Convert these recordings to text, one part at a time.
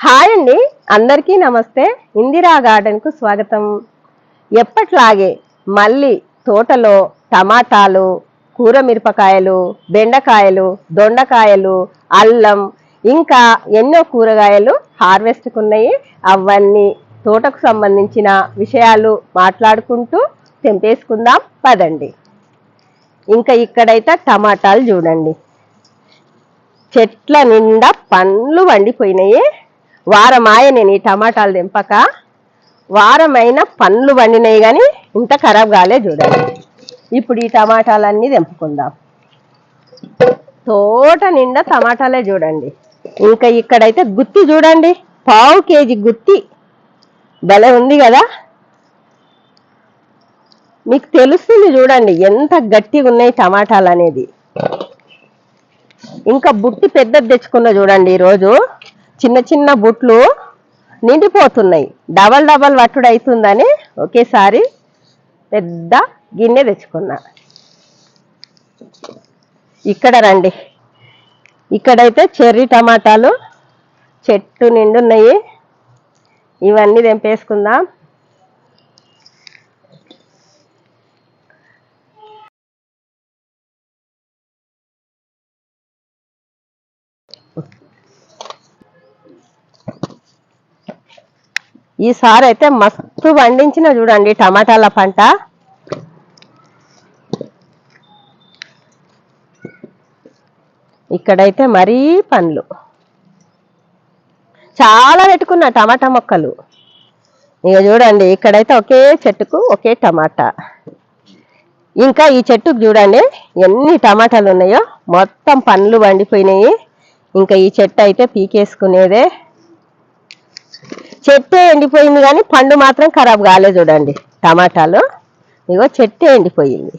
Hi అండి. అందరికీ నమస్తే. ఇందిరా గార్డెన్కు స్వాగతం. ఎప్పట్లాగే మళ్ళీ తోటలో టమాటాలు కూర మిరపకాయలు బెండకాయలు దొండకాయలు అల్లం ఇంకా ఎన్నో కూరగాయలు హార్వెస్ట్కున్నాయి. అవన్నీ తోటకు సంబంధించిన విషయాలు మాట్లాడుకుంటూ తెంపేసుకుందాం. పదండి. ఇంకా ఇక్కడైతే టమాటాలు చూడండి. చెట్ల నిండా పండ్లు వండిపోయినాయి. వారమాయ నేను ఈ టమాటాలు తెంపక వారమైన పండ్లు వండినాయి కానీ ఇంత ఖరాబ్ కాలే చూడండి. ఇప్పుడు ఈ టమాటాలన్నీ తెంపుకుందాం. తోట నిండా టమాటాలే చూడండి. ఇంకా ఇక్కడైతే గుత్తి చూడండి. పావు కేజీ గుత్తి. భలే ఉంది కదా? మీకు తెలుస్తుంది చూడండి ఎంత గట్టిగా ఉన్నాయి టమాటాలు అనేది. ఇంకా బుట్టి పెద్దది తెచ్చుకున్న చూడండి ఈరోజు. చిన్న చిన్న బుట్లు నిండిపోతున్నాయి. డబల్ డబల్ వట్టుడు అవుతుందని ఒకేసారి పెద్ద గిన్నె తెచ్చుకున్నా. ఇక్కడ రండి. ఇక్కడైతే చెర్రీ టమాటాలు చెట్టు నిండున్నాయి. ఇవన్నీ తెంపేసుకుందాం. ఈసారి అయితే మస్తు పండించిన చూడండి టమాటాల పంట. ఇక్కడైతే మరీ పండ్లు. చాలా పెట్టుకున్నా టమాటా మొక్కలు. ఇక చూడండి ఇక్కడైతే ఒకే చెట్టుకు ఒకే టమాటా. ఇంకా ఈ చెట్టుకు చూడండి ఎన్ని టమాటాలు ఉన్నాయో. మొత్తం పండ్లు పండిపోయినాయి. ఇంకా ఈ చెట్టు అయితే పీకేసుకునేదే. చెట్టే ఎండిపోయింది కానీ పండు మాత్రం ఖరాబ్ కాలే చూడండి టమాటాలు. ఇగో చెట్టే ఎండిపోయింది.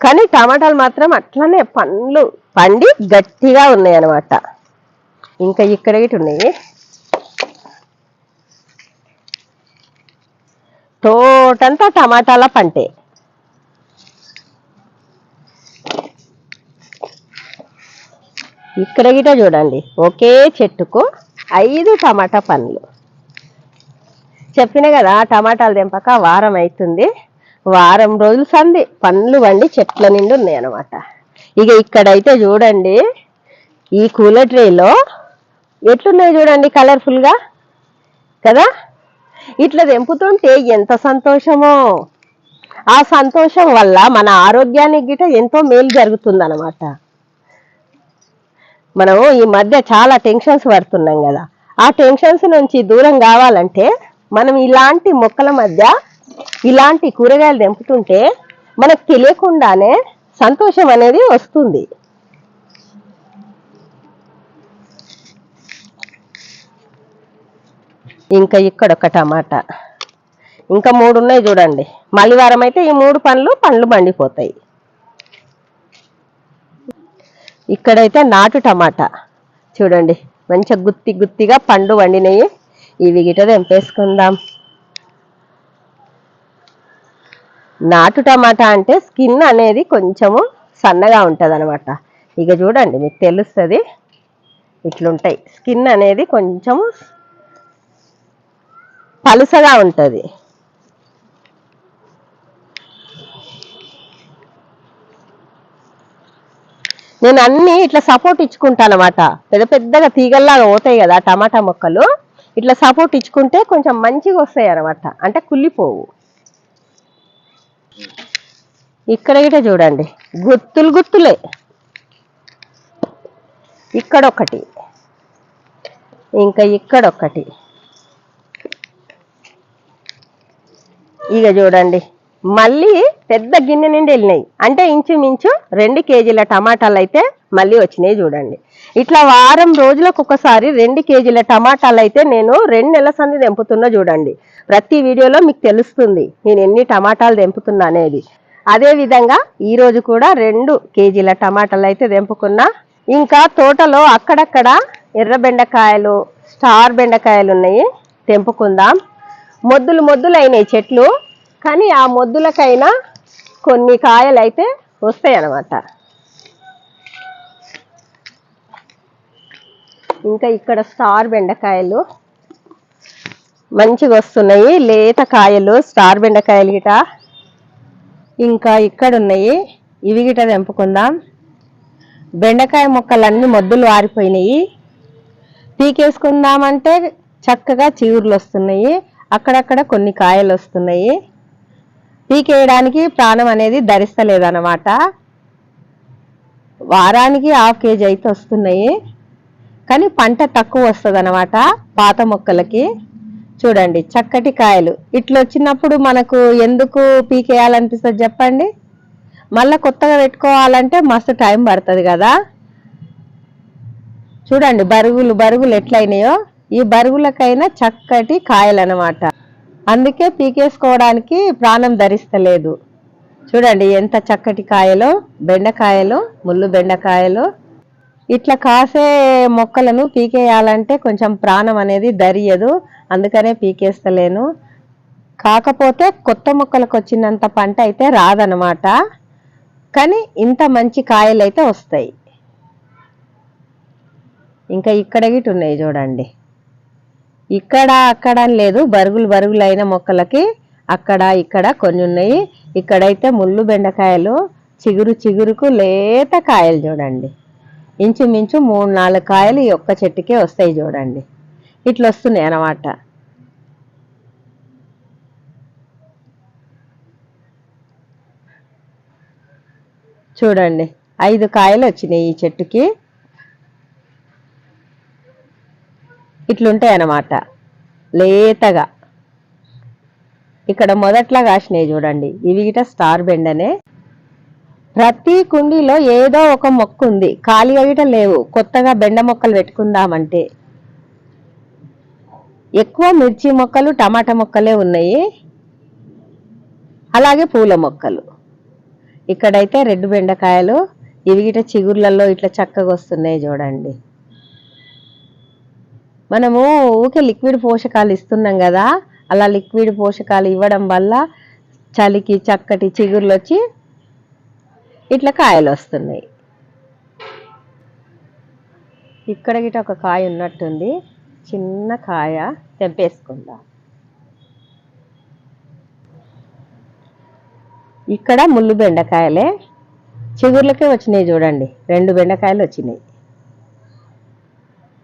కానీ టమాటాలు మాత్రం అట్లనే పండ్లు పండి గట్టిగా ఉన్నాయి అనమాట ఇంకా ఇక్కడ ఇటు ఉన్నాయి. తోటంతా టమాటాల పంటే. ఇక్కడ గిట చూడండి. ఒకే చెట్టుకు ఐదు టమాటా పండ్లు. చెప్పిన కదా టమాటాలు తెంపక వారం అవుతుంది వారం రోజులు సంది పండ్లు వండి చెట్ల నిండి ఉన్నాయి అనమాట ఇక ఇక్కడైతే చూడండి ఈ కూలర్ ట్రేలో ఎట్లున్నాయి చూడండి కలర్ఫుల్గా? కదా? ఇట్లా తెంపుతుంటే ఎంత సంతోషమో! ఆ సంతోషం వల్ల మన ఆరోగ్యానికి గిట ఎంతో మేలు జరుగుతుంది మనం ఈ మధ్య చాలా టెన్షన్స్ పడుతున్నాం కదా. ఆ టెన్షన్స్ నుంచి దూరం కావాలంటే మనం ఇలాంటి మొక్కల మధ్య ఇలాంటి కూరగాయలు తెంపుతుంటే మనకు తెలియకుండానే సంతోషం అనేది వస్తుంది. ఇంకా ఇక్కడ ఒక టమాటా. ఇంకా మూడు ఉన్నాయి చూడండి. మళ్ళీ వారం అయితే ఈ మూడు పండ్లు పండ్లు మండిపోతాయి ఇక్కడైతే నాటు టమాటా. చూడండి మంచిగా గుత్తి గుత్తిగా పండు వండినవి. ఇవి గిట తెంపేసుకుందాం. నాటు టమాటా అంటే స్కిన్ అనేది కొంచెము సన్నగా ఉంటుంది అనమాట ఇక చూడండి మీకు తెలుస్తుంది. ఇట్లుంటాయి. స్కిన్ అనేది కొంచెము పలుసగా ఉంటుంది. నేను అన్ని ఇట్లా సపోర్ట్ ఇచ్చుకుంటాను అనమాట పెద్ద పెద్దగా తీగల్లాగా పోతాయి కదా టమాటా మొక్కలు. ఇట్లా సపోర్ట్ ఇచ్చుకుంటే కొంచెం మంచిగా వస్తాయి అనమాట అంటే కుళ్ళిపోవు. ఇక్కడ గిట చూడండి. గుత్తులు గుత్తులే. ఇక్కడ ఒకటి. ఇంకా ఇక్కడ ఒకటి. ఇక చూడండి. మళ్ళీ పెద్ద గిన్నె నుండి వెళ్ళినాయి. అంటే ఇంచుమించు రెండు కేజీల టమాటాలు అయితే మళ్ళీ వచ్చినాయి చూడండి. ఇట్లా వారం రోజులకు ఒకసారి రెండు కేజీల టమాటాలు అయితే నేను రెండు నెలల సంది తెంపుతున్నా చూడండి. ప్రతి వీడియోలో మీకు తెలుస్తుంది నేను ఎన్ని టమాటాలు తెంపుతున్నా అనేది. అదే విధంగా కూడా రెండు కేజీల టమాటాలు అయితే తెంపుకున్నా. ఇంకా తోటలో అక్కడక్కడ ఎర్ర బెండకాయలు స్టార్ బెండకాయలు ఉన్నాయి. తెంపుకుందాం. మొద్దులు మొద్దులు అయినాయి చెట్లు. కానీ ఆ మొద్దులకైనా కొన్ని కాయలు అయితే వస్తాయి అన్నమాట ఇంకా ఇక్కడ స్టార్ బెండకాయలు మంచిగా వస్తున్నాయి. లేత కాయలు స్టార్ బెండకాయలు గిట. ఇంకా ఇక్కడ ఉన్నాయి ఇవి గిట తెంపుకుందాం. బెండకాయ మొక్కలన్నీ మొద్దులు వారిపోయినాయి పీకేసుకుందామంటే చక్కగా చిగుర్లు వస్తున్నాయి. అక్కడక్కడ కొన్ని కాయలు వస్తున్నాయి. పీకేయడానికి ప్రాణం అనేది ధరిస్తలేదన్నమాట. వారానికి హాఫ్ కేజీ అయితే వస్తున్నాయి. కానీ పంట తక్కువ వస్తుంది పాత మొక్కలకి. చూడండి చక్కటి కాయలు. ఇట్లా వచ్చినప్పుడు మనకు ఎందుకు పీకేయాలనిపిస్తుంది చెప్పండి? మళ్ళీ కొత్తగా పెట్టుకోవాలంటే మస్తు టైం పడుతుంది కదా. చూడండి బరుగులు బరుగులు ఎట్లయినాయో. ఈ బరుగులకైనా చక్కటి కాయలు అన్నమాట అందుకే పీకేసుకోవడానికి ప్రాణం ధరిస్తలేదు. చూడండి ఎంత చక్కటి కాయలు బెండకాయలు ముళ్ళు బెండకాయలు. ఇట్లా కాసే మొక్కలను పీకేయాలంటే కొంచెం ప్రాణం అనేది ధరియదు. అందుకనే పీకేస్తలేను. కాకపోతే కొత్త మొక్కలకు వచ్చినంత పంట అయితే రాదనమాట. కానీ ఇంత మంచి కాయలు అయితే వస్తాయి. ఇంకా ఇక్కడ గిట్ ఉన్నాయి చూడండి. ఇక్కడ అక్కడ లేదు. బరుగులు బరుగులు అయిన మొక్కలకి అక్కడ ఇక్కడ కొన్ని ఉన్నాయి. ఇక్కడైతే ముళ్ళు బెండకాయలు చిగురు చిగురుకు లేత కాయలు చూడండి. ఇంచుమించు మూడు నాలుగు కాయలు ఈ ఒక్క చెట్టుకే వస్తాయి చూడండి. ఇట్లా వస్తున్నాయి అన్నమాట. చూడండి ఐదు కాయలు వచ్చినాయి ఈ చెట్టుకి. ఇట్లుంటాయి అన్నమాట లేతగా. ఇక్కడ మొదట్లో కాసినాయి చూడండి. ఇవి గిట స్టార్ బెండనే. ప్రతి కుండీలో ఏదో ఒక మొక్క ఉంది ఖాళీగా గిట లేవు. కొత్తగా బెండ మొక్కలు పెట్టుకుందామంటే. ఎక్కువ మిర్చి మొక్కలు టమాటా మొక్కలే ఉన్నాయి. అలాగే పూల మొక్కలు. ఇక్కడైతే రెడ్ బెండకాయలు ఇవి గిట చిగుర్లలో ఇట్లా చక్కగా వస్తున్నాయి చూడండి. మనము ఊకే లిక్విడ్ పోషకాలు ఇస్తున్నాం కదా అలా లిక్విడ్ పోషకాలు ఇవ్వడం వల్ల చలికి చక్కటి చిగుర్లు వచ్చి ఇట్లా కాయలు వస్తున్నాయి ఇక్కడ గిట ఒక కాయ ఉన్నట్టుంది. చిన్న కాయ తెంపేసుకుందాం. ఇక్కడ ముళ్ళు బెండకాయలే. చిగుర్లకే వచ్చినాయి చూడండి. రెండు బెండకాయలు వచ్చినాయి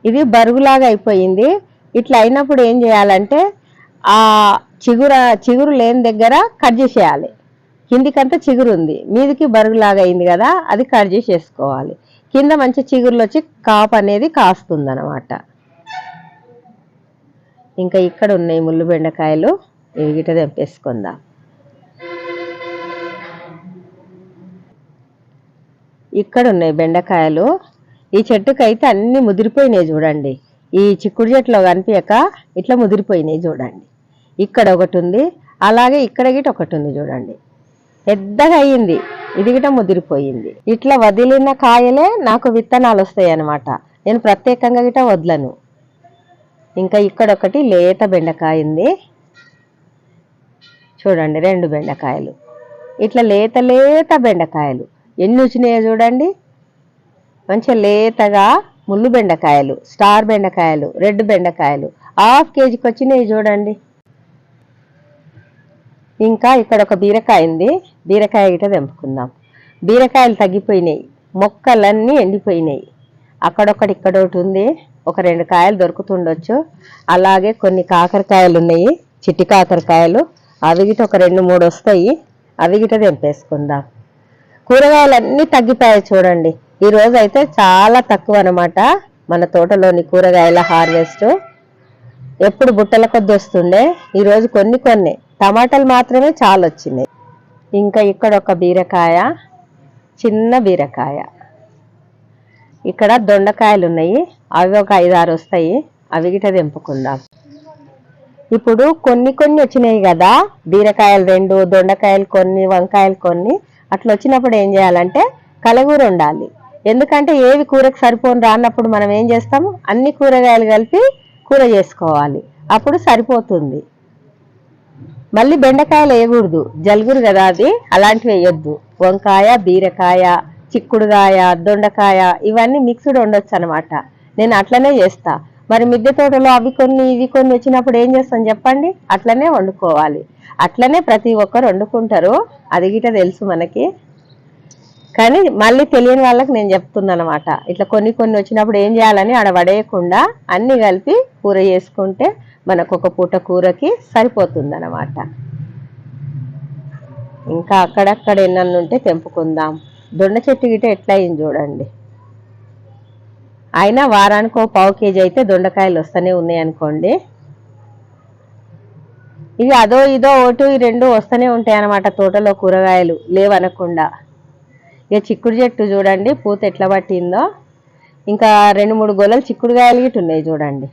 ఇది బరుగులాగా అయిపోయింది. ఇట్లా అయినప్పుడు ఏం చేయాలంటే ఆ చిగుర చిగురు లేని దగ్గర కట్ చేసేయాలి. కిందికంతా చిగురు ఉంది. మీదికి బరుగులాగా అయింది కదా అది కట్ చేసేసుకోవాలి. కింద మంచి చిగురులు వచ్చి కాపు అనేది కాస్తుంది అనమాట ఇంకా ఇక్కడ ఉన్నాయి ముళ్ళు బెండకాయలు. ఇవి గిట తెంపేసుకుందాం. ఇక్కడ ఉన్నాయి బెండకాయలు. ఈ చెట్టుకైతే అయితే అన్ని ముదిరిపోయినాయి చూడండి. ఈ చిక్కుడు చెట్లో కనిపించక ఇట్లా ముదిరిపోయినాయి చూడండి. ఇక్కడ ఒకటి ఉంది అలాగే ఇక్కడ గిట ఒకటి ఉంది చూడండి. పెద్దగా అయ్యింది ఇది గిట ముదిరిపోయింది. ఇట్లా వదిలిన కాయలే నాకు విత్తనాలు వస్తాయి అనమాట నేను ప్రత్యేకంగా గిట వదలను. ఇంకా ఇక్కడ ఒకటి లేత బెండకాయ ఉంది. చూడండి రెండు బెండకాయలు. ఇట్లా లేత లేత బెండకాయలు. ఎన్ని వచ్చినాయో చూడండి. మంచిగా లేతగా ముళ్ళు బెండకాయలు స్టార్ బెండకాయలు రెడ్ బెండకాయలు. హాఫ్ కేజీకి వచ్చినాయి చూడండి. ఇంకా ఇక్కడ ఒక బీరకాయ ఉంది. బీరకాయ గిట తెంపుకుందాం. బీరకాయలు తగ్గిపోయినాయి. మొక్కలన్నీ ఎండిపోయినాయి. అక్కడొకటి ఇక్కడ ఒకటి ఉంది. ఒక రెండు కాయలు దొరుకుతుండొచ్చు. అలాగే కొన్ని కాకరకాయలు ఉన్నాయి. చిట్టి కాకరకాయలు. అవి గిట ఒక రెండు మూడు వస్తాయి. అవి గిట తెంపేసుకుందాం. కూరగాయలు అన్నీ తగ్గిపోయాయి చూడండి. ఈరోజు అయితే చాలా తక్కువ అనమాట మన తోటలోని కూరగాయల హార్వెస్ట్. ఎప్పుడు బుట్టల కొద్ది వస్తుండే ఈరోజు కొన్ని కొన్ని. టమాటాలు మాత్రమే చాలా వచ్చినాయి. ఇంకా ఇక్కడ ఒక బీరకాయ చిన్న బీరకాయ. ఇక్కడ దొండకాయలు ఉన్నాయి అవి ఒక ఐదు ఆరు వస్తాయి అవి గిట తెంపుకుందాం. ఇప్పుడు కొన్ని కొన్ని వచ్చినాయి కదా బీరకాయలు రెండు దొండకాయలు కొన్ని వంకాయలు కొన్ని. అట్లా వచ్చినప్పుడు ఏం చేయాలంటే కలగూర ఉండాలి ఎందుకంటే ఏవి కూరకు సరిపోను రానప్పుడు మనం ఏం చేస్తాము? అన్ని కూరగాయలు కలిపి కూర చేసుకోవాలి. అప్పుడు సరిపోతుంది. మళ్ళీ బెండకాయలు వేయకూడదు. జలుగురు కదా అది అలాంటివి వేయొద్దు. వంకాయ బీరకాయ చిక్కుడుకాయ దొండకాయ ఇవన్నీ మిక్స్డ్ ఉండొచ్చు అనమాట నేను అట్లనే చేస్తా. మరి మిద్దె తోటలో అవి కొన్ని ఇవి కొన్ని వచ్చినప్పుడు ఏం చేస్తాం చెప్పండి? అట్లనే వండుకోవాలి. అట్లనే ప్రతి ఒక్కరు వండుకుంటారు. అది గిట తెలుసు మనకి. కానీ మళ్ళీ తెలియని వాళ్ళకి నేను చెప్తున్నా అనమాట ఇట్లా కొన్ని కొన్ని వచ్చినప్పుడు ఏం చేయాలని ఆడ పడేయకుండా అన్ని కలిపి కూర చేసుకుంటే మనకు ఒక పూట కూరకి సరిపోతుంది అనమాట ఇంకా అక్కడక్కడ ఎన్నన్ను ఉంటే తెంపుకుందాం. దొండ చెట్టు గిట ఎట్లా అయింది చూడండి. అయినా వారానికి ఒక పావు కేజీ అయితే దొండకాయలు వస్తూనే ఉన్నాయి అనుకోండి. ఇవి అదో ఇదో ఓటు ఈ రెండు వస్తూనే ఉంటాయి అన్నమాట తోటలో కూరగాయలు లేవనకుండా. ఇక చిక్కుడు చెట్టు చూడండి పూత ఎట్లా పట్టిందో. ఇంకా రెండు మూడు గొలలు చిక్కుడుకాయలు గిట్ట ఉన్నాయి చూడండి.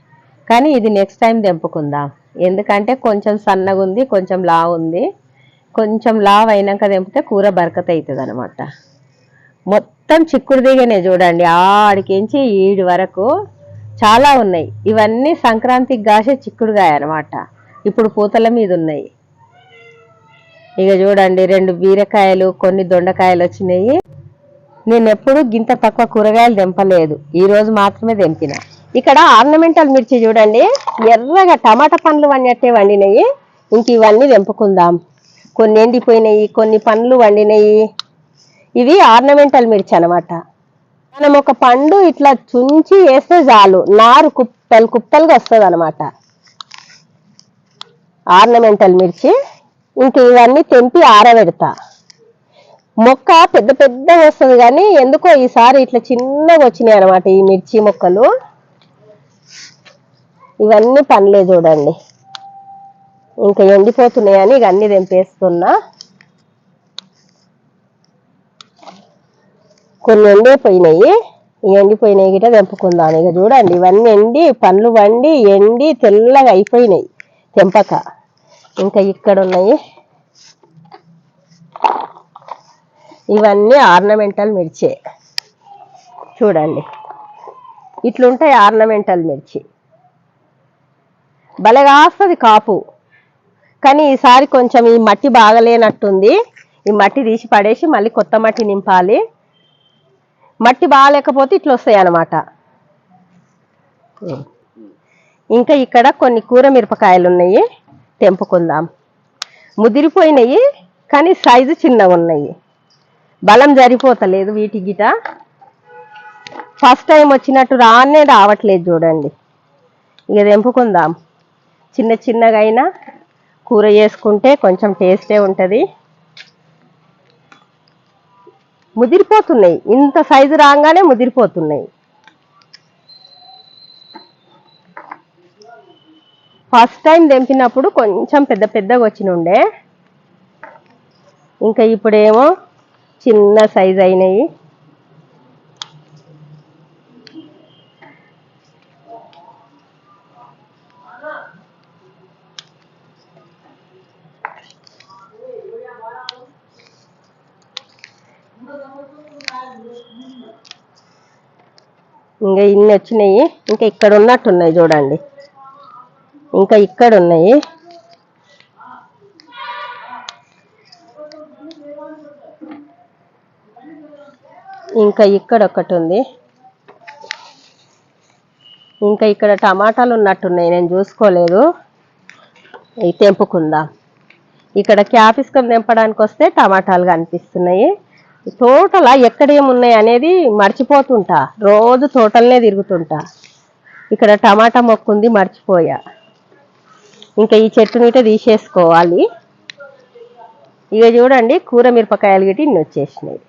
కానీ ఇది నెక్స్ట్ టైం తెంపుకుందాం. ఎందుకంటే కొంచెం సన్నగా ఉంది కొంచెం లావ్ ఉంది. కొంచెం లావ్ అయినాక తెంపితే కూర బరకత అవుతుంది అనమాట మొత్తం చిక్కుడు దిగనే చూడండి ఆడికించి ఈడి వరకు చాలా ఉన్నాయి. ఇవన్నీ సంక్రాంతికి కాసే చిక్కుడుగాయ అనమాట ఇప్పుడు పూతల మీద ఉన్నాయి. ఇక చూడండి రెండు బీరకాయలు కొన్ని దొండకాయలు వచ్చినాయి. నేను ఎప్పుడు గింత తక్కువ కూరగాయలు తెంపలేదు. ఈ రోజు మాత్రమే తెంపిన. ఇక్కడ ఆర్నమెంటల్ మిర్చి చూడండి ఎర్రగా టమాటా పండ్లు వండినట్టే వండినాయి. ఇంక ఇవన్నీ తెంపుకుందాం. కొన్ని ఎండిపోయినాయి కొన్ని పండ్లు వండినాయి. ఇవి ఆర్నమెంటల్ మిర్చి అన్నమాట. మనం ఒక పండు ఇట్లా చుంచి వేస్తే చాలు. నారు కుప్పలు కుప్పలుగా వస్తుంది అనమాట ఆర్నమెంటల్ మిర్చి. ఇంక ఇవన్నీ తెంపి ఆరబెడతా. మొక్క పెద్ద పెద్ద వస్తుంది కానీ ఎందుకో ఈసారి ఇట్లా చిన్నగా వచ్చినాయి అనమాట ఈ మిర్చి మొక్కలు. ఇవన్నీ పనిలే చూడండి. ఇంకా ఎండిపోతున్నాయని ఇక అన్ని తెంపేస్తున్నా. కొన్ని ఎండిపోయినాయి. పోయినాయి ఎండిపోయినాయి గిట తెంపుకుందాం. ఇక చూడండి ఇవన్నీ ఎండి పండ్లు వండి ఎండి తెల్లగా అయిపోయినాయి తెంపక. ఇంకా ఇక్కడ ఉన్నాయి ఇవన్నీ ఆర్నమెంటల్ మిర్చి. చూడండి. ఇట్లుంటాయి ఆర్నమెంటల్ మిర్చి. భలే కాస్తుంది కాపు. కానీ ఈసారి కొంచెం ఈ మట్టి బాగలేనట్టుంది. ఈ మట్టి తీసి పడేసి మళ్ళీ కొత్త మట్టి నింపాలి. మట్టి బాగాలేకపోతే ఇట్లా వస్తాయి అన్నమాట. ఇంకా ఇక్కడ కొన్ని కూర మిరపకాయలు ఉన్నాయి తెంపుకుందాం. ముదిరిపోయినాయి కానీ సైజు చిన్నగా ఉన్నాయి బలం సరిపోతలేదు వీటి గిట. ఫస్ట్ టైం వచ్చినట్టు రానే రావట్లేదు చూడండి. ఇక తెంపుకుందాం. చిన్న చిన్నగా అయినా కూర చేసుకుంటే కొంచెం టేస్టే ఉంటుంది. ముదిరిపోతున్నాయి. ఇంత సైజు రాగానే ముదిరిపోతున్నాయి. ఫస్ట్ టైం తెంపినప్పుడు కొంచెం పెద్ద పెద్దగా వచ్చిన ఉండే ఇంకా ఇప్పుడేమో చిన్న సైజ్ అయినాయి. ఇంకా ఇన్ని వచ్చినాయి. ఇంకా ఇక్కడ ఉన్నట్టున్నాయి చూడండి. ఇంకా ఇక్కడ ఉన్నాయి ఇంకా ఇక్కడ ఒకటి ఉంది. ఇంకా ఇక్కడ టమాటాలు ఉన్నట్టున్నాయి నేను చూసుకోలేదు. ఇవి తెంపుకుందాం. ఇక్కడ క్యాపిస్కం తెంపడానికి వస్తే టమాటాలు కనిపిస్తున్నాయి. తోటల ఎక్కడ ఏమున్నాయి అనేది మర్చిపోతుంటా. రోజు తోటలనే తిరుగుతుంటా. ఇక్కడ టమాటా మొక్కు ఉంది మర్చిపోయా. ఇంకా ఈ చెట్టునిట తీసేసుకోవాలి. ఇక చూడండి కూర మిరపకాయలు గిటి ఇన్ని వచ్చేసినాయి.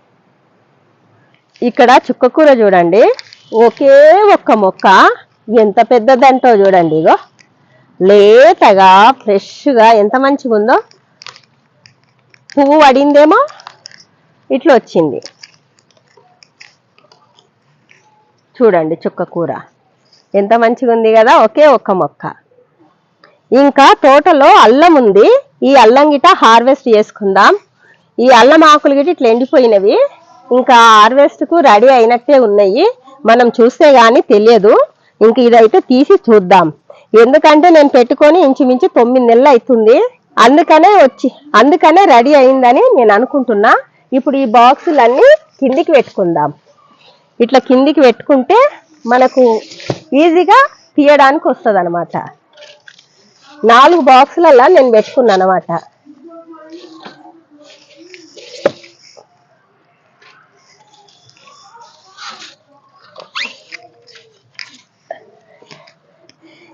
ఇక్కడ చుక్క కూర చూడండి ఒకే ఒక్క మొక్క. ఎంత పెద్దదంటో చూడండి ఇగో. లేతగా ఫ్రెష్గా ఎంత మంచిగా ఉందో పువ్వు పడిందేమో ఇట్లా వచ్చింది. చూడండి చుక్క కూర. ఎంత మంచిగా ఉంది కదా ఒకే ఒక్క మొక్క. ఇంకా తోటలో అల్లం ఉంది. ఈ అల్లం గిట హార్వెస్ట్ చేసుకుందాం. ఈ అల్లం ఆకులు గిట ఇట్లా ఎండిపోయినవి. ఇంకా హార్వెస్ట్కు రెడీ అయినట్టే ఉన్నాయి. మనం చూస్తే గానీ తెలియదు. ఇంక ఇదైతే తీసి చూద్దాం. ఎందుకంటే నేను పెట్టుకొని ఇంచుమించు తొమ్మిది నెలలు అవుతుంది అందుకనే వచ్చి అందుకనే రెడీ అయిందని నేను అనుకుంటున్నా. ఇప్పుడు ఈ బాక్సులన్నీ కిందికి పెట్టుకుందాం. ఇట్లా కిందికి పెట్టుకుంటే మనకు ఈజీగా తీయడానికి వస్తుంది అనమాట నాలుగు బాక్సులలో నేను పెట్టుకున్నాను అనమాట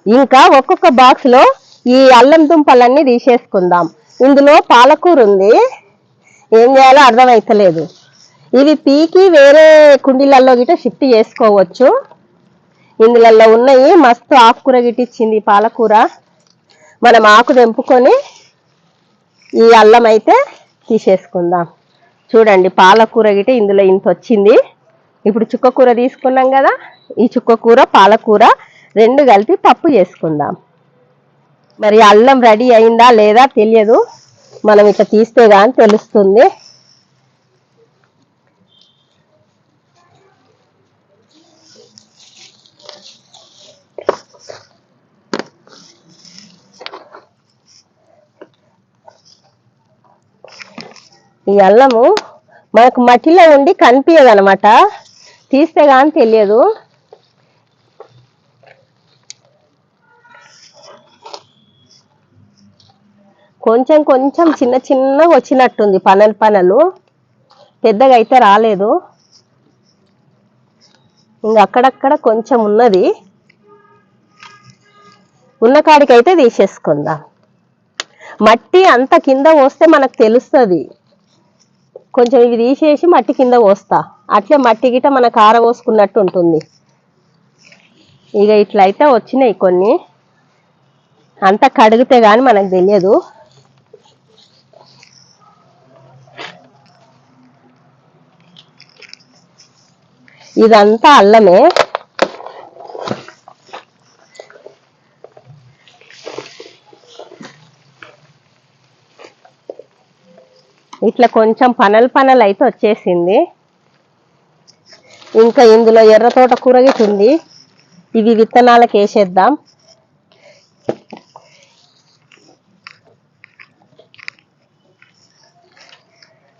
ఇంకా ఒక్కొక్క బాక్స్లో ఈ అల్లం దుంపలన్నీ తీసేసుకుందాం. ఇందులో పాలకూర ఉంది ఏం చేయాలో అర్థమైతలేదు. ఇవి పీకి వేరే కుండీలలో గిట షిఫ్ట్ చేసుకోవచ్చు. ఇందులలో ఉన్నాయి. మస్తు ఆకుకూర గిట్టిచ్చింది పాలకూర. మనం ఆకు తెంపుకొని ఈ అల్లం అయితే తీసేసుకుందాం. చూడండి పాలకూర గిట ఇందులో ఇంత వచ్చింది. ఇప్పుడు చుక్కకూర తీసుకున్నాం కదా ఈ చుక్కకూర పాలకూర రెండు కలిపి పప్పు చేసుకుందాం. మరి అల్లం రెడీ అయిందా లేదా తెలియదు. మనం ఇట్లా తీస్తే కానీ తెలుస్తుంది. ఈ అల్లము మనకు మట్టిలో ఉండి కనిపించదు అనమాట తీస్తే కానీ తెలియదు. కొంచెం కొంచెం చిన్న చిన్నగా వచ్చినట్టుంది పనలు పనలు. పెద్దగా అయితే రాలేదు. ఇంకా అక్కడక్కడ కొంచెం ఉన్నది. ఉన్న కాడికైతే తీసేసుకుందాం. మట్టి అంత కింద పోస్తే మనకు తెలుస్తుంది. కొంచెం ఇవి తీసేసి మట్టి కింద పోస్తా. అట్లే మట్టి గిట మన కార పోసుకున్నట్టు ఉంటుంది. ఇక ఇట్లా అయితే వచ్చినాయి కొన్ని. అంత కడిగితే కానీ మనకు తెలియదు. ఇదంతా అల్లమే. ఇట్లా కొంచెం పనలు పనలు అయితే వచ్చేసింది. ఇంకా ఇందులో ఎర్ర తోట కూరగిట్ ఉంది. ఇవి విత్తనాలకు వేసేద్దాం.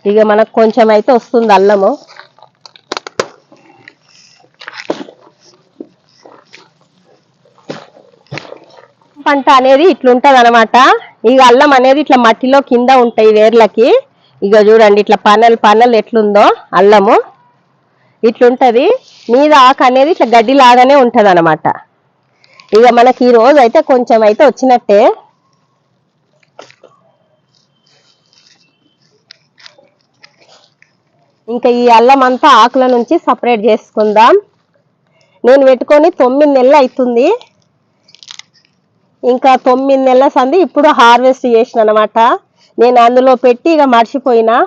ఇక మనకు కొంచెం అయితే వస్తుంది అల్లము. పంట అనేది ఇట్లుంటది అనమాట ఇక అల్లం అనేది ఇట్లా మట్టిలో కింద ఉంటాయి వేర్లకి. ఇక చూడండి ఇట్లా పనలు పనలు ఎట్లుందో అల్లము. ఇట్లుంటది. మీద ఆకు అనేది ఇట్లా గడ్డి లాగానే ఉంటది అనమాట ఇక మనకి ఈ రోజు అయితే కొంచెం అయితే వచ్చినట్టే. ఇంకా ఈ అల్లం అంతా ఆకుల నుంచి సపరేట్ చేసుకుందాం. నేను పెట్టుకొని తొమ్మిది నెలలు అవుతుంది ఇంకా తొమ్మిది నెలల సంది ఇప్పుడు హార్వెస్ట్ చేసిన అనమాట నేను అందులో పెట్టి ఇక మర్చిపోయినా.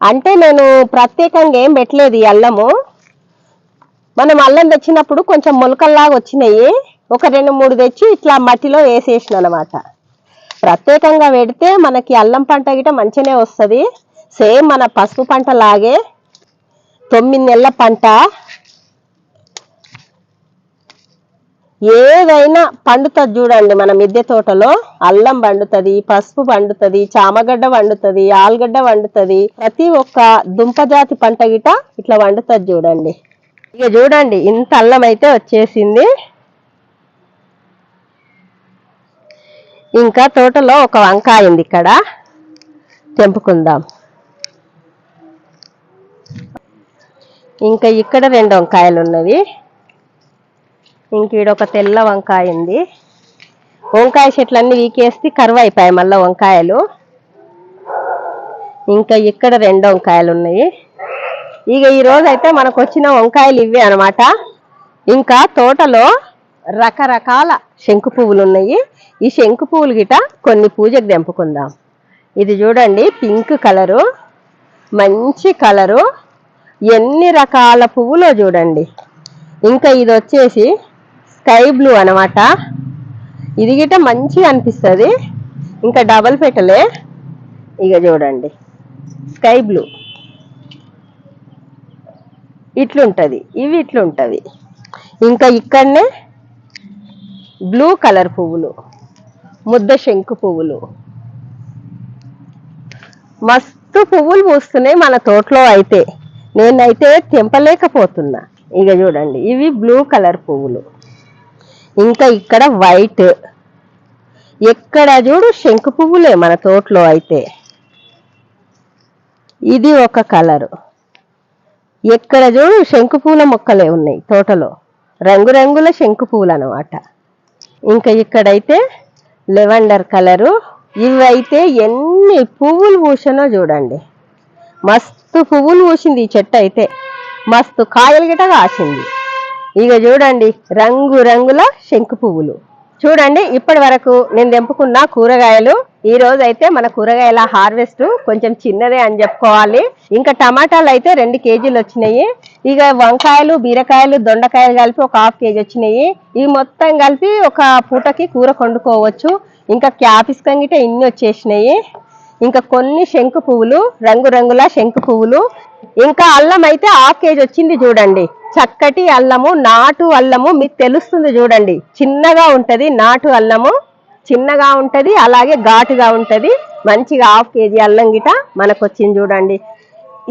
అంటే నేను ప్రత్యేకంగా ఏం పెట్టలేదు ఈ అల్లము. మనం అల్లం తెచ్చినప్పుడు కొంచెం మొలకల్లాగా వచ్చినాయి. ఒక రెండు మూడు తెచ్చి ఇట్లా మట్టిలో వేసేసిన అనమాట ప్రత్యేకంగా పెడితే మనకి అల్లం పంట గిట మంచిగానే వస్తుంది. సేమ్ మన పసుపు పంట లాగే తొమ్మిది నెలల పంట ఏదైనా పండుతుంది చూడండి మన మిద్దె తోటలో. అల్లం పండుతుంది పసుపు పండుతుంది చామగడ్డ పండుతుంది ఆలుగడ్డ పండుతుంది. ప్రతి ఒక్క దుంపజాతి పంట గిట ఇట్లా వండుతుంది చూడండి. ఇక చూడండి ఇంత అల్లం అయితే వచ్చేసింది. ఇంకా తోటలో ఒక వంకాయ ఉంది ఇక్కడ. తెంపుకుందాం. ఇంకా ఇక్కడ రెండు వంకాయలు ఉన్నవి. ఇంక ఈడొక తెల్ల వంకాయ ఉంది. వంకాయ చెట్లన్నీ వీకేస్తే కరువు అయిపోయాయి మళ్ళీ వంకాయలు. ఇంకా ఇక్కడ రెండు వంకాయలు ఉన్నాయి. ఇక ఈరోజైతే అయితే మనకు వచ్చిన వంకాయలు ఇవే అనమాట ఇంకా తోటలో రకరకాల శంకు పువ్వులు ఉన్నాయి. ఈ శంకు పువ్వులు గిట కొన్ని పూజకు తెంపుకుందాం. ఇది చూడండి పింక్ కలరు మంచి కలరు ఎన్ని రకాల పువ్వులో చూడండి. ఇంకా ఇది వచ్చేసి స్కై బ్లూ అనమాట ఇది గిట మంచిగా అనిపిస్తుంది. ఇంకా డబల్ పెట్టలే. ఇక చూడండి. Sky blue. ఇట్లుంటుంది. ఇవి ఇట్లుంటుంది. ఇంకా ఇక్కడనే బ్లూ కలర్ పువ్వులు. ముద్ద శంకు పువ్వులు. మస్తు పువ్వులు పూస్తున్నాయి మన తోటలో అయితే. నేనైతే తెంపలేకపోతున్నా. ఇక చూడండి. ఇవి బ్లూ కలర్ పువ్వులు. ఇంకా ఇక్కడ వైట్. ఎక్కడ చూడు శంకు పువ్వులే మన తోటలో అయితే. ఇది ఒక కలరు. ఎక్కడ చూడు శంకు పూల మొక్కలే ఉన్నాయి తోటలో. రంగురంగుల శంకు పూలు అనమాట ఇంకా ఇక్కడైతే లెవెండర్ కలరు. ఇవైతే ఎన్ని పువ్వులు పూసినో చూడండి. మస్తు పువ్వులు పూసింది ఈ చెట్టు అయితే. మస్తు కాయలు గిట కాసింది. ఇక చూడండి రంగు రంగుల శంకు పువ్వులు. చూడండి ఇప్పటి వరకు నేను తెంపుకున్న కూరగాయలు ఈ రోజు అయితే మన కూరగాయల హార్వెస్ట్ కొంచెం చిన్నదే అని చెప్పుకోవాలి. ఇంకా టమాటాలు అయితే రెండు కేజీలు వచ్చినాయి. ఇక వంకాయలు బీరకాయలు దొండకాయలు కలిపి ఒక హాఫ్ కేజీ వచ్చినాయి. ఇవి మొత్తం కలిపి ఒక పూటకి కూర వండుకోవచ్చు. ఇంకా క్యాపిస్కం గిట ఇన్ని వచ్చేసినాయి. ఇంకా కొన్ని శంకు పువ్వులు రంగురంగుల శంకు పువ్వులు. ఇంకా అల్లం అయితే హాఫ్ కేజీ వచ్చింది చూడండి. చక్కటి అల్లము నాటు అల్లము మీకు తెలుస్తుంది చూడండి. చిన్నగా ఉంటుంది నాటు అల్లము చిన్నగా ఉంటుంది అలాగే ఘాటుగా ఉంటుంది. మంచిగా హాఫ్ కేజీ అల్లం గిట మనకు వచ్చింది చూడండి.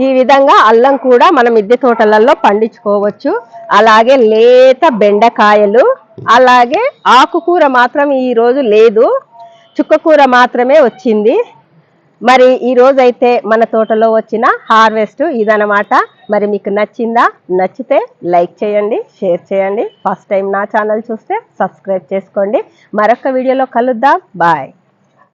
ఈ విధంగా అల్లం కూడా మనం మిద్దె తోటలలో పండించుకోవచ్చు. అలాగే లేత బెండకాయలు అలాగే ఆకుకూర మాత్రం ఈ రోజు లేదు. చుక్కకూర మాత్రమే వచ్చింది. మరి ఈ రోజైతే మన తోటలో వచ్చిన హార్వెస్ట్ ఇదనమాట మరి మీకు నచ్చిందా? నచ్చితే లైక్ చేయండి షేర్ చేయండి. ఫస్ట్ టైం నా ఛానల్ చూస్తే సబ్స్క్రైబ్ చేసుకోండి. మరొక వీడియోలో కలుద్దాం. బాయ్.